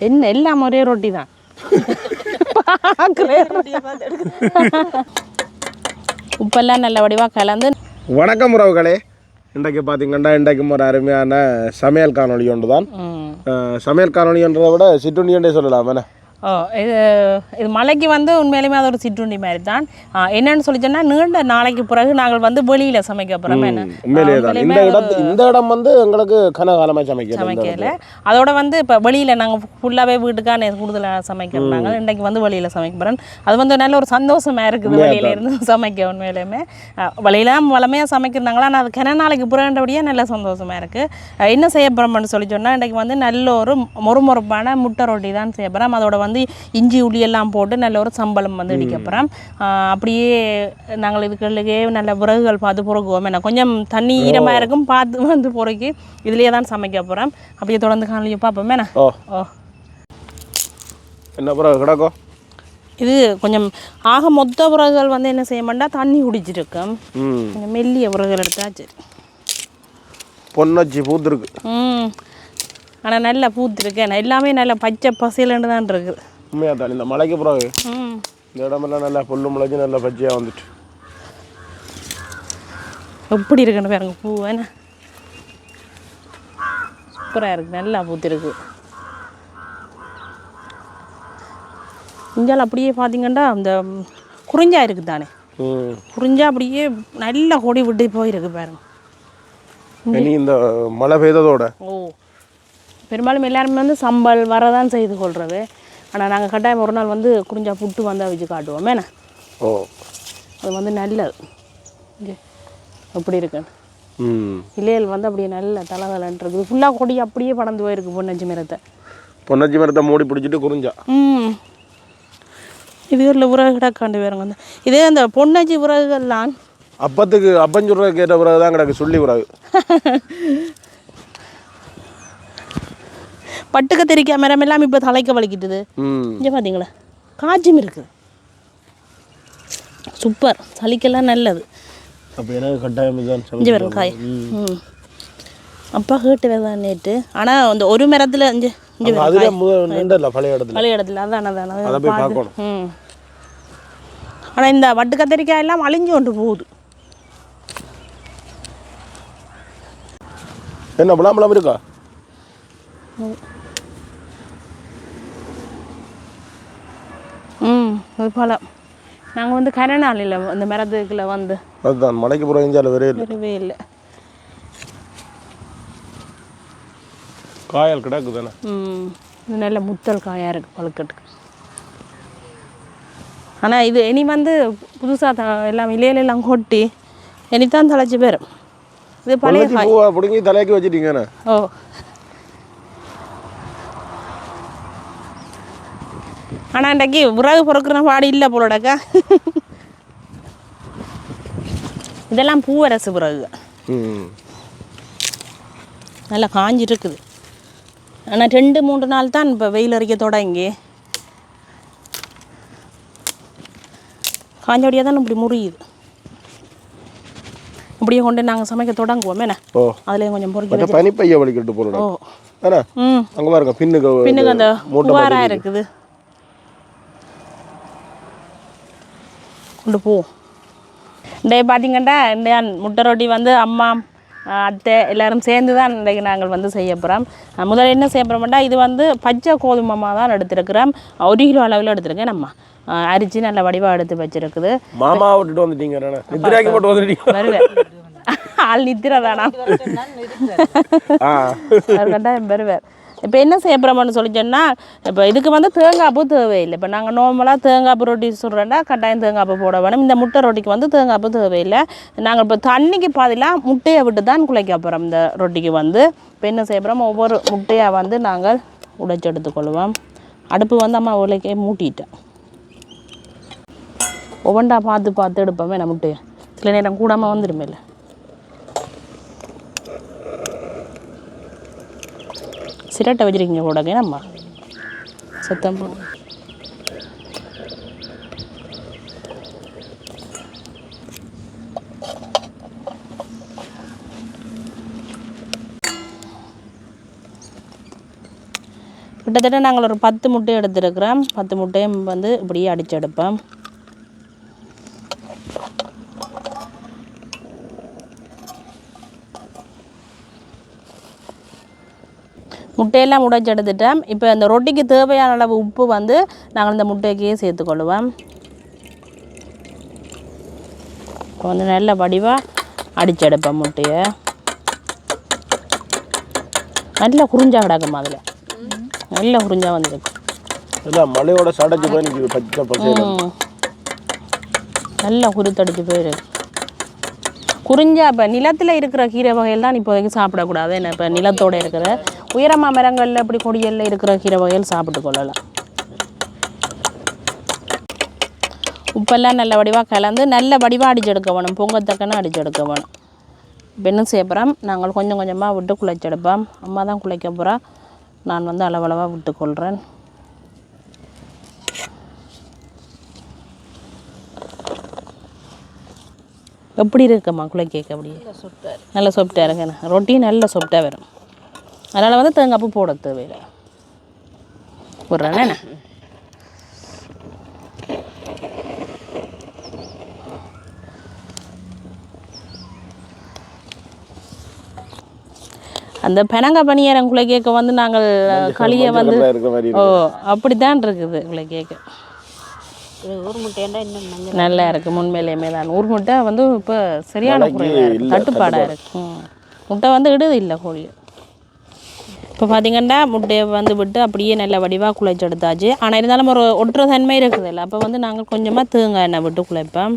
என்ன எல்லாம் ஒரே ரொட்டி தான். உப்பெல்லாம் நல்ல வடிவாக கலந்து. வணக்கம் உறவுகளே. இன்றைக்கு பார்த்தீங்கன்னா இன்றைக்கும் ஒரு அருமையான சமையல் காணொளி ஒன்று தான் சமையல் காணொளின்றதை விட சிற்றுண்டியண்டே சொல்லலாம் என்ன ஓ இது இது மலைக்கு வந்து உண்மையிலுமே அது ஒரு சிற்றுண்டி மாதிரி தான். என்னன்னு சொல்லி சொன்னா நீண்ட நாளைக்கு பிறகு நாங்கள் வந்து வெளியில சமைக்க போகிறோம் என்ன? இந்த இடத்து இந்த இடம் வந்து எங்களுக்கு கனகாலமாக இந்த சமைக்கல. அதோட வந்து இப்போ வெளியில் நாங்கள் ஃபுல்லாகவே வீட்டுக்கான கூடுதலாக சமைக்கிறோம். நாங்கள் இன்றைக்கு வந்து வெளியில் சமைக்க போகிறோம் அது வந்து நல்ல ஒரு சந்தோஷமா இருக்குது வெளியில இருந்து சமைக்க உண்மையிலுமே. வெளியெல்லாம் வளமையாக சமைக்கிறாங்களா ஆனால் அது கிண நாளைக்கு புறண்டபடியே நல்ல சந்தோஷமா இருக்குது என்ன செய்ய போகிறோம்னு சொல்லி சொன்னால் இன்றைக்கு வந்து நல்ல ஒரு மொறுமொறுப்பான முட்டை ரொட்டி தான் செய்ய போகிறோம் அதோட வந்து இஞ்சி உள்ளி எல்லாம் போட்டு நல்ல ஒரு சம்பளம் வந்து இடிக்க போகிறோம் அப்படியே நாங்கள் இதுகளுக்கே நல்ல விறகுகள் பார்த்து பொறுக்குவோம். என்ன கொஞ்சம் தண்ணி ஈரமாக இருக்கும் பார்த்து வந்து பொறுக்கி இதுலேயே தான் சமைக்க போகிறோம் அப்படியே தொடர்ந்து காணொலியை பார்ப்போமே. என்ன? ஓ. என்ன பிறகு கிடக்கும் இது கொஞ்சம் ஆக மொத்த உறகுகள் வந்து என்ன செய்ய மாட்டா தண்ணி குடிச்சிருக்கும். கொஞ்சம் மெல்லிய உறகுகள் எடுத்தா சரி. பொன்னச்சி பூத்துருக்கு. ம். ஆனால் நல்லா பூத்துருக்கேன் எல்லாமே நல்லா பச்சை பசையிலன்னு தான் இருக்குது உண்மையாக தான் இந்த மலைக்கு பிறகு இந்த இடமெல்லாம் நல்லா புல்லு முளைச்சி நல்லா பச்சையாக வந்துட்டு. எப்படி இருக்குன்னு பாருங்க பூ. என்ன? சூப்பராக இருக்குது நல்லா பூத்திருக்கு. இஞ்சால் அப்படியே பார்த்தீங்கன்னா அந்த குறிஞ்சா இருக்குது தானே குறிஞ்சா அப்படியே நல்லா கொடி விட்டு போயிருக்கு பாருங்க. இந்த மழை பெய்ததோட ஓ. பெரும்பாலும் எல்லாருமே வந்து சம்பல் வரதான் செய்து கொள்றது. ஆனால் நாங்கள் கட்டாயம் ஒரு நாள் வந்து குறிஞ்சா புட்டு வந்தால் வச்சு காட்டுவோம். என்ன ஓ. அது வந்து நல்லது. எப்படி இருக்குன்னு. இலையல் வந்து அப்படியே நல்ல தலதலன்னு இருக்குது ஃபுல்லாக கொடி அப்படியே படர்ந்து போயிருக்கு பொன்னஞ்சி மரத்தை. பொன்னச்சி மரத்தை மூடி பிடிச்சிட்டு குறிஞ்சா? ம். இது ஊரில் உறகு கிடக்காண்டு வேறுங்க வந்து. இதே அந்த பொன்னஞ்சி உறகுகள்லாம் அப்பத்துக்கு அப்பஞ்சுடுற கேட்ட பிறகு தான் கிடக்கு சொல்லி பிறகு பட்டுக்க தெரிக்க மரம் எல்லாம் இப்போ தலைக்க வலிக்கிட்டுது. ம். இங்கே பார்த்தீங்களா காய்ச்சும் இருக்குது சூப்பர். சளிக்கெல்லாம் நல்லது. அப்போ எனக்கு கட்டாயம் இதுதான் இங்கே சமைச்சு வரும் காய். ம். அப்பா கேட்டு வேதான் நேற்று ஆனால் அந்த ஒரு மரத்தில் நின்றல பழைய இடத்துல. பழைய இடத்துல. அதான் அதான் ம். ஆனால் இந்த வட்டு கத்திரிக்காய் எல்லாம் அழிஞ்சு கொண்டு போகுது. என்ன பழம் பழம் இருக்கா? அது பழம். நாங்கள் வந்து கரணாலில் அந்த மரத்துக்குள்ள வந்து. அதுதான் மலைக்கு புறம் இஞ்சால வரே இல்லை. வரவே இல்லை. காயல் கிடக்கு தானே ம் இது நல்ல முத்தல் காயாக இருக்குது பழுக்கட்டுக்கு ஆனால் இது இனி வந்து புதுசாக த எல்லாம் இலையில எல்லாம் கொட்டி இனித்தான் தலைச்சி பேரும் இது பழைய பிடுங்கி தலைக்கு வச்சிட்டீங்கண்ணே ஓ ஆனால் இன்றைக்கு விறகு பொறுக்கிற பாடு இல்லை போலடாக்கா இதெல்லாம் பூவரசு விறகு நல்லா காஞ்சிருக்குது. ஆனால் ரெண்டு மூன்று நாள் தான் இப்போ வெயில் அடிக்க தொடங்கி. காஞ்சபடியாக தான் இப்படி முறியுது. இப்படியே கொண்டு நாங்கள் சமைக்க தொடங்குவோம். என்ன? அதுலேயும் கொஞ்சம் பொறுக்கி பனிப்பைய வலிக்கிட்டு போகிறோம் ஓ. ம். அங்கே பாருங்க பின்னுக்கு பின்னுக்கு அந்த இருக்குது. கொண்டு போ. இன்றைய பார்த்தீங்கன்னா இந்த முட்டை ரொட்டி வந்து அம்மா அஹ், அத்தை எல்லாரும் சேர்ந்து தான் இன்றைக்கு நாங்கள் வந்து செய்ய போகிறோம் முதல்ல என்ன செய்ய போகிறோம்னா இது வந்து பச்சை கோதுமை தான் எடுத்துருக்கிறோம். ஒரு கிலோ அளவில் எடுத்துருக்கேன் நம்ம அஹ், அரிச்சு நல்ல வடிவாக எடுத்து வச்சிருக்குது. மாமா விட்டுட்டு வந்துட்டீங்க வருவேன். ஆள் நித்திர தானா இப்போ என்ன செய்ய போகிறோம்னு சொல்லி சொன்னால் இப்போ இதுக்கு வந்து தேங்காய் பூ தேவையில்லை. இப்போ நாங்கள் நார்மலாக தேங்காய் பூ ரொட்டி சுடுறோன்னா கட்டாயம் தேங்காய் பூ போட வேணும். இந்த முட்டை ரொட்டிக்கு வந்து தேங்காய் பூ தேவையில்லை. நாங்கள் இப்போ தண்ணிக்கு பாதிலாம் முட்டையை விட்டு தான் குலைக்க போகிறோம் இந்த ரொட்டிக்கு வந்து. இப்போ என்ன செய்ய போகிறோம் ஒவ்வொரு முட்டையாக வந்து நாங்கள் உடைச்சி எடுத்துக்கொள்வோம் அடுப்பு வந்து அம்மா உலைக்கே மூட்டிட்டேன். ஒவ்வொன்றா பார்த்து பார்த்து எடுப்போமே நம்ம முட்டையை. சில நேரம் கூடாமல் வந்துடுமே இல்லை சிரட்டை வச்சிருக்கீங்க போடங்க நம்ம சத்தம் போடு. கிட்டத்தட்ட நாங்கள் ஒரு பத்து முட்டை எடுத்துருக்குறோம். பத்து முட்டையும் வந்து இப்படியே அடிச்சு எடுப்போம். முட்டையெல்லாம் உடைச்சு எடுத்துட்டோம் இப்போ இந்த ரொட்டிக்கு தேவையான அளவு உப்பு வந்து நாங்கள் இந்த முட்டைக்கே சேர்த்துக்கொள்ளுவோம் இப்போ வந்து நல்ல வடிவாக அடிச்செடுப்பேன் முட்டையை. நல்ல குறிஞ்சா கிடக்கும் அதில். நல்ல குறிஞ்சா வந்துருக்கு. மழையோட போய் பச்சை ம். நல்லா குருத்தடிச்சு போயிருக்கு. குறிஞ்சா இப்போ நிலத்தில் இருக்கிற கீரை வகைகள் தான் இப்போதைக்கு சாப்பிடக்கூடாது. என்ன இப்போ நிலத்தோட இருக்கிற உயரமா மரங்களில் இப்படி கொடிகளில் இருக்கிற கீரை வகைகள் சாப்பிட்டு கொள்ளலாம். உப்பெல்லாம் நல்ல வடிவாக கலந்து நல்ல வடிவாக அடிச்செடுக்க வேணும். பொங்கத்தக்கன்னு அடிச்செடுக்க வேணும். செய்ய போகிறோம் நாங்கள் கொஞ்சம் கொஞ்சமாக விட்டு குழைச்செடுப்போம். அம்மா தான் குழைக்க போகிறா நான் வந்து அளவளவாக விட்டுக்கொள்கிறேன் எப்படி இருக்கும்மா குலை கேக் அப்படியே? நல்ல சொப்டாக இருக்குண்ணே. ரொட்டி நல்ல சொப்டாக வரும். அதனால் வந்து தேங்காய் பூ போட தேவையில்லை. போடுறேண்ணே அந்த பெனங்க பணியாரம் குலை கேக்க வந்து நாங்கள் களியை வந்து இருக்கிற மாதிரி ஓ அப்படித்தான் இருக்குது குலை கேக்கு இது ஊர் முட்டையண்டா இன்னும் மஞ்சள் நல்லா இருக்கு உண்மையிலேயுமே தான். ஊர் முட்டை வந்து இப்போ சரியான தட்டுப்பாடாக இருக்கு ம். முட்டை வந்து இடுது இல்லை கோழி இப்போ பார்த்தீங்கன்னா முட்டையை வந்து விட்டு அப்படியே நல்ல வடிவாக குழைச்சி எடுத்தாச்சு ஆனால் இருந்தாலும் ஒரு ஒட்டுற தன்மை இருக்குது இல்லை அப்போ வந்து நாங்கள் கொஞ்சமாக தேங்காய் எண்ணெய் விட்டு குழைப்போம்.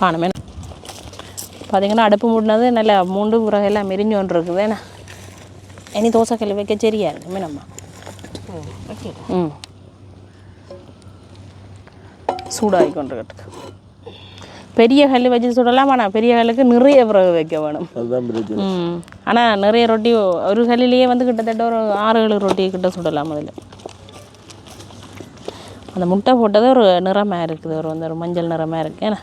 காணுமே. பார்த்தீங்கன்னா அடுப்பு மூடினது நல்ல மூண்டு உரகெல்லாம் மெரிஞ்சு ஒன்று இருக்குது என்ன? இனி தோசை கல் வைக்க சரியா இருக்குமே நம்ம? ம். சூடாகி கொண்டிருக்கட்டுக்கு பெரிய கல் வச்சு சுடலாம் ஆனால் பெரிய கல்லுக்கு நிறைய விறகு வைக்க வேணும். ம். ஆனால் நிறைய ரொட்டி ஒரு கல்லிலேயே வந்து கிட்டத்தட்ட ஒரு ஆறு ஏழு ரொட்டி கிட்ட சுடலாம் அதில். அந்த முட்டை போட்டது ஒரு நிறமாக இருக்குது ஒரு வந்து ஒரு மஞ்சள் நிறமாக இருக்கு. ஏன்னா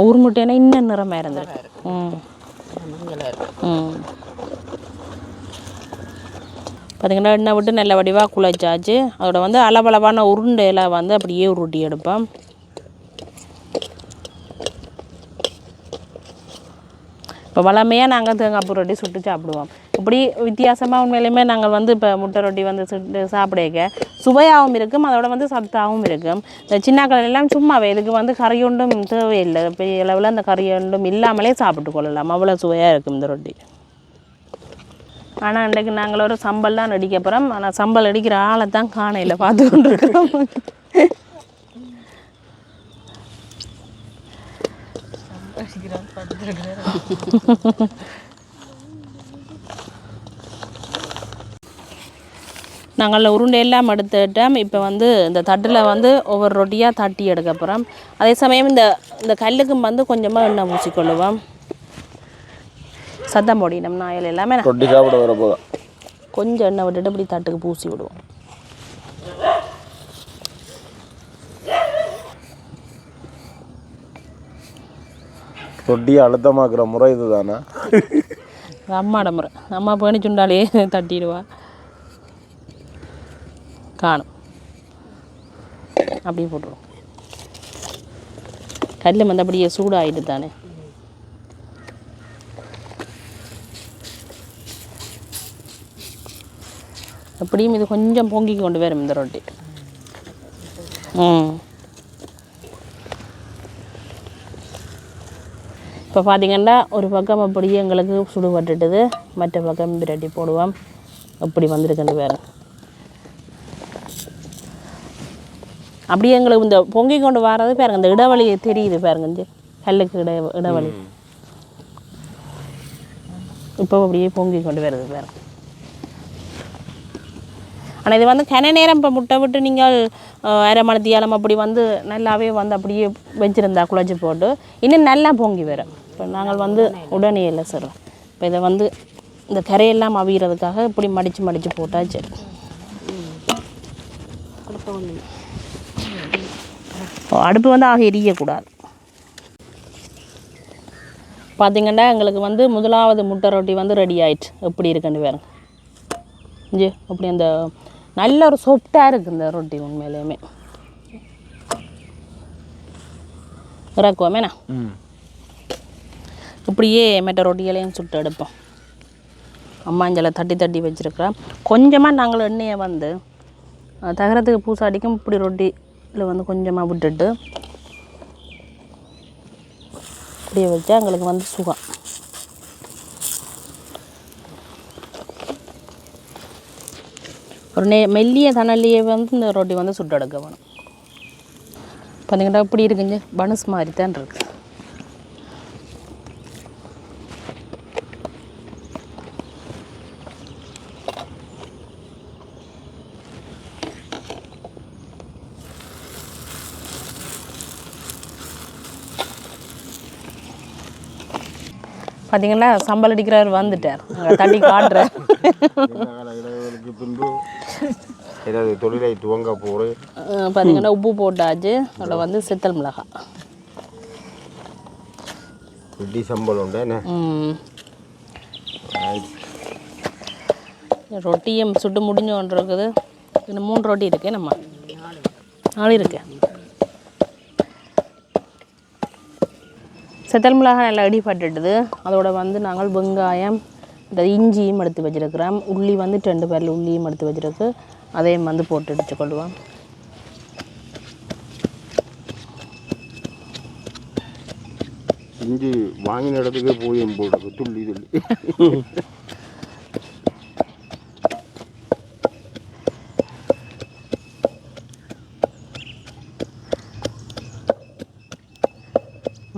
ஊர் முட்டைனா இன்னும் நிறமாக இருந்திருக்கு. ம். ம். பார்த்திங்கன்னா எண்ணெய் விட்டு நல்ல வடிவாக குழைச்சாச்சு அதோட வந்து அளவளவான உருண்டையில் வந்து அப்படியே உருட்டி எடுப்போம். இப்போ வளமையாக நாங்கள் தேங்காய் பூ ரொட்டி சுட்டு சாப்பிடுவோம். இப்படி வித்தியாசமாக உண்மையிலுமே நாங்கள் வந்து இப்போ முட்டை ரொட்டி வந்து சுட்டு சாப்பிடக்க சுவையாகவும் இருக்கும் அதோட வந்து சத்தாகவும் இருக்கும். இந்த சின்ன எல்லாம் சும்மாவே இதுக்கு வந்து கறியுண்டும் தேவையில்லை. பெரிய அளவில் அந்த கறியுண்டும் இல்லாமலே சாப்பிட்டு கொள்ளலாம். அவ்வளோ சுவையாக இருக்கும் இந்த ரொட்டி. ஆனால் இன்றைக்கு நாங்கள் ஒரு சம்பல் தான் அடிக்க போகிறோம் ஆனால் சம்பல் அடிக்கிற ஆளை தான் காணையில் பார்த்து கொண்டிருக்கிறோம் நாங்கள் உருண்டை எல்லாம் எடுத்துட்டோம். இப்போ வந்து இந்த தட்டில் வந்து ஒவ்வொரு ரொட்டியாக தட்டி எடுக்க போகிறோம் அதே சமயம் இந்த இந்த கல்லுக்கும் வந்து கொஞ்சமாக எண்ணெய் பூசிக்கொள்ளுவோம் சத்தம் போடினோம் நாயல் எல்லாமே ரொட்டி சாப்பிட வர போதும் கொஞ்சம் எண்ணெய் விட்டுட்டு இப்படி தட்டுக்கு பூசி விடுவோம். ரொட்டியை அழுத்தமாக்குற முறை இதுதானே? அம்மாட முறை. அம்மா பேணி சுண்டாலே தட்டிடுவா. காணும். அப்படியே போட்டுருவோம் கல் வந்து அப்படியே சூடாகிட்டு தானே. எப்படியும் இது கொஞ்சம் பொங்கி கொண்டு வரும் இந்த ரொட்டி. ம். இப்போ பார்த்தீங்கன்னா ஒரு பக்கம் அப்படியே எங்களுக்கு சுடுபட்டுட்டுது மற்ற பக்கம் பிரட்டி போடுவோம். அப்படி வந்திருக்குன்னு வேறு அப்படியே எங்களுக்கு இந்த பொங்கி கொண்டு வர்றது பாருங்க இந்த இடைவெளி தெரியுது பாருங்க இந்த கல்லுக்கு இட இடைவெளி. இப்போ அப்படியே பொங்கி கொண்டு வருது பாருங்க. ஆனால் இது வந்து கன நேரம் இப்போ முட்டை விட்டு நீங்கள் அஹ், அரை தியாலம் அப்படி வந்து நல்லாவே வந்து அப்படியே வச்சிருந்தா குழச்சி போட்டு. இன்னும் நல்லா பொங்கி வரும். இப்போ நாங்கள் வந்து உடனே இல்லை சார். இப்போ இதை வந்து இந்த கரையெல்லாம் அவிகிறதுக்காக இப்படி மடித்து மடித்து போட்டாச்சு. சரி அடுப்பு வந்து ஆக எரியக்கூடாது. பார்த்தீங்கன்னா எங்களுக்கு வந்து முதலாவது முட்டை ரொட்டி வந்து ரெடி ஆயிடுச்சு. எப்படி இருக்குன்னு பாருங்க. இஞ்சி அப்படி அந்த நல்ல ஒரு சொப்டாக இருக்குது இந்த ரொட்டி உண்மையிலேயுமே. இறக்குவோமேண்ணா? இப்படியே மெட்ட ரொட்டிகளையும் சுட்டு எடுப்போம். அம்மாஞ்சலை தட்டி தட்டி வச்சுருக்கிறேன் கொஞ்சமாக நாங்கள் எண்ணெயை வந்து தகரத்துக்கு பூசாடிக்கும் இப்படி ரொட்டியில் வந்து கொஞ்சமாக விட்டுட்டு இப்படியே வச்சா எங்களுக்கு வந்து சுகம். ஒரு நெ மெல்லிய தணலையே வந்து இந்த ரொட்டி வந்து சுட்டு எடுக்க வேணும் பார்த்தீங்கன்னா இப்படி இருக்குங்க. பனுஸ் மாதிரி தான் இருக்குது பார்த்தீங்கன்னா சம்பல் அடிக்கிறவர் வந்துட்டார். தட்டி காட்டுறார். இடைவெளிக்கு பின்பு ஏதாவது தொழிலை துவங்க போகிறேன் பார்த்தீங்கன்னா உப்பு போட்டாச்சு. அதில் வந்து சித்தல் மிளகாய் இட்லி சம்பளம் உண்டு என்ன. ரொட்டியும் சுட்டு முடிஞ்சு ஒன்று இருக்குது இன்னும் மூணு ரொட்டி இருக்கு நம்ம. நாலு இருக்கு. சித்தல் மிளகாய் நல்லா இடிப்பட்டுடுது அதோட வந்து நாங்கள் வெங்காயம் இந்த இஞ்சியும் எடுத்து வச்சிருக்கிறோம் உள்ளி வந்து ரெண்டு பேரில் உள்ளியும் எடுத்து வச்சிருக்கு. அதையும் வந்து போட்டு அடிச்சு கொள்வோம் இஞ்சி வாங்கின இடத்துக்கே போய் போடுறது துள்ளி துள்ளி.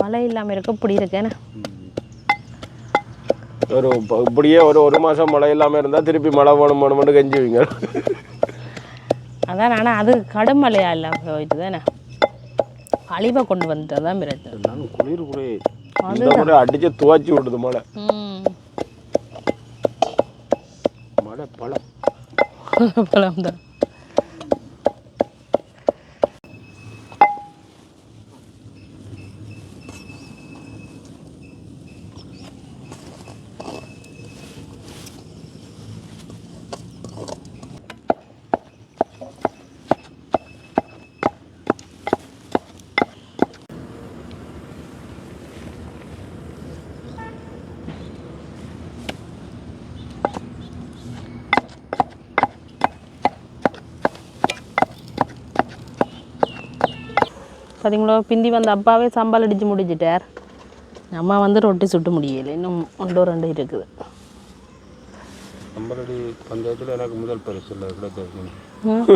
மழை இல்லாமல் இருக்க இப்படி இருக்கேன்னு ஒரு இப்படியே ஒரு ஒரு மாதம் மழை இல்லாமல் இருந்தால் திருப்பி மழை வேணும் வேணும்னு கெஞ்சுவீங்க. அதான் ஆனால் அது கடும் மழையா இல்லை போயிட்டு தானே அழிவை கொண்டு வந்துட்டு தான் பிரச்சனை குளிர் கூட இந்த முறை அடிச்சு துவாச்சி விடுது மழை. மழை பழம். பழம் தான் பார்த்தீங்களோ பிந்தி வந்த அப்பாவே சம்பால் அடித்து முடிச்சிட்டார் அம்மா வந்து ரொட்டி சுட்டு முடியலை. இன்னும் ஒன்றோ ரெண்டு இருக்குது. நம்மளுடைய பஞ்சாயத்தில் எனக்கு முதல் பரிசு இல்லை. ம்.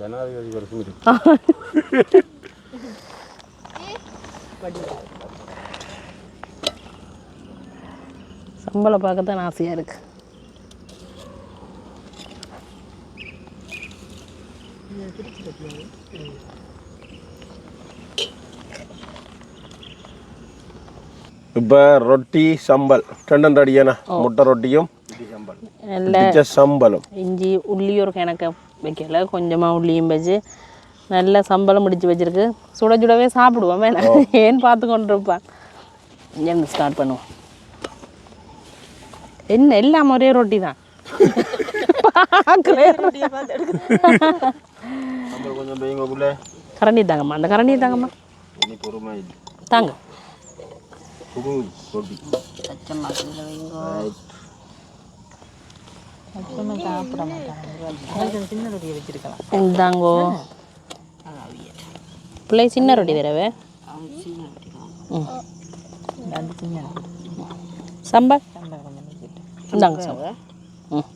ஜனாதிபதி பரிசு இருக்கு சம்பளை பார்க்க தான் ஆசையாக இருக்கு. இப்போ ரொட்டி சம்பல். ரெண்டும் ரெடியாண்ணா முட்டை ரொட்டியும் நல்ல சம்பலும். இஞ்சி உள்ளி ஒரு கிணக்க வைக்கல. கொஞ்சமாக உள்ளியும் வச்சு நல்ல சம்பளம் முடிச்சு வச்சிருக்கு. சுட சுடவே சாப்பிடுவோம். ஏன்னு பார்த்து கொண்டு இருப்பான் இங்கேருந்து ஸ்டார்ட் பண்ணுவோம். என்ன எல்லாம் ஒரே ரொட்டி தான்? சம்பல் கொஞ்சம் பெய்யுங்கக்குள்ள கரண்டி தாங்கம்மா. புது ரொட்டி இந்தாங்கோ. பிள்ளை சின்ன ரொட்டி தரவே ம். சம்பல் இந்தாங்க சம்பல் ம்.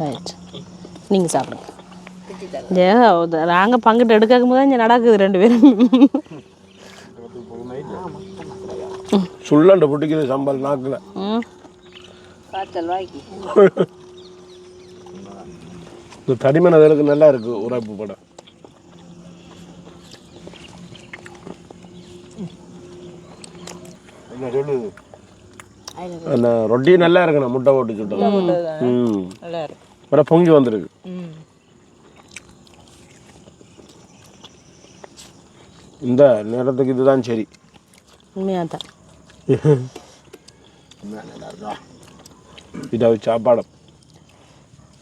ரைட் நீங்கள் சாப்பிடுங்க. நாங்கள் பங்கிட்டு எடுக்கும் போது இங்கே நடக்குது ரெண்டு பேரும். சுள்ளண்டு பிடிக்குது சம்பல் நாக்கில். இந்த தடிமன் அதற்கு நல்லா இருக்கு உரைப்பு படம். என்ன சொல்லுது? ரொட்டி நல்லா இருக்குண்ணா முட்டை போட்டு சுட்டது ம். நல்லா பொங்கி வந்திருக்கு. இந்த நேரத்துக்கு இதுதான் சரி. உண்மையாக தான் இதை சாப்பாடு.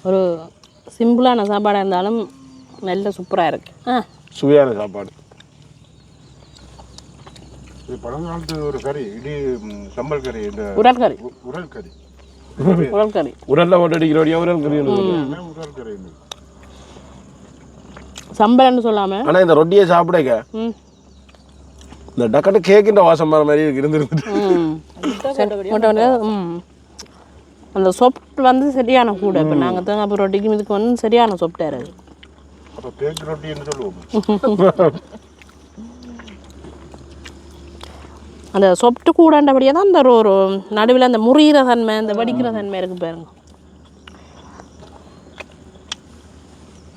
ஒரு சிம்பிளான சாப்பாடாக இருந்தாலும் நல்ல சூப்பராக இருக்கு. ஆ. சுவையான சாப்பாடு. இது பழங்காலத்து ஒரு கறி இடி சம்பல் கறி இந்த உரல் கறி. உரல் கறி. உரல் கறி. உரல்ல போட்டு அடிக்கிறோடியா உரல் கறி உரல் கறி இது? சம்பளம்னு சொல்லாமல் ஆனால் இந்த ரொட்டியை சாப்பிடக்க ம். இந்த டக்கட்டு கேக்கின்ற வாசம் வர மாதிரி இருக்கு இருந்துருந்து அந்த சொப்ட் வந்து சரியான கூட. இப்போ நாங்கள் தேங்காய் ரொட்டிக்கு இதுக்கு வந்து சரியான சொப்டாக இருக்குது அந்த சொப்ட்டு கூடன்றபடியே தான் அந்த ஒரு நடுவில் அந்த முறிகிற தன்மை அந்த வடிக்கிற தன்மை இருக்கு பாருங்க.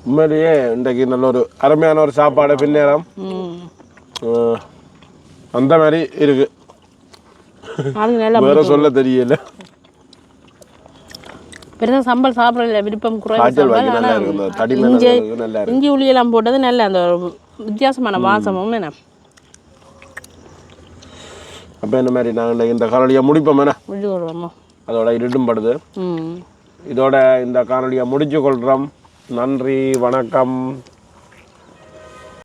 உண்மையிலேயே இன்றைக்கு நல்ல ஒரு அருமையான ஒரு சாப்பாடு பின்னேரம். ம். அஹ், அந்த மாதிரி இருக்கு. வேற சொல்ல தெரியல. பெருசாக சம்பல் சாப்பிடல விருப்பம் குறைவு இஞ்சி இஞ்சி உள்ளியெல்லாம் போட்டது நல்ல அந்த வித்தியாசமான வாசமும் என்ன? அப்போ இந்த மாதிரி நாங்கள் இந்த காணொலியை முடிப்போம் என்ன? அதோட இருட்டும் படுது. இதோட இந்த காணொலியை முடிச்சு கொள்கிறோம் நன்றி வணக்கம்.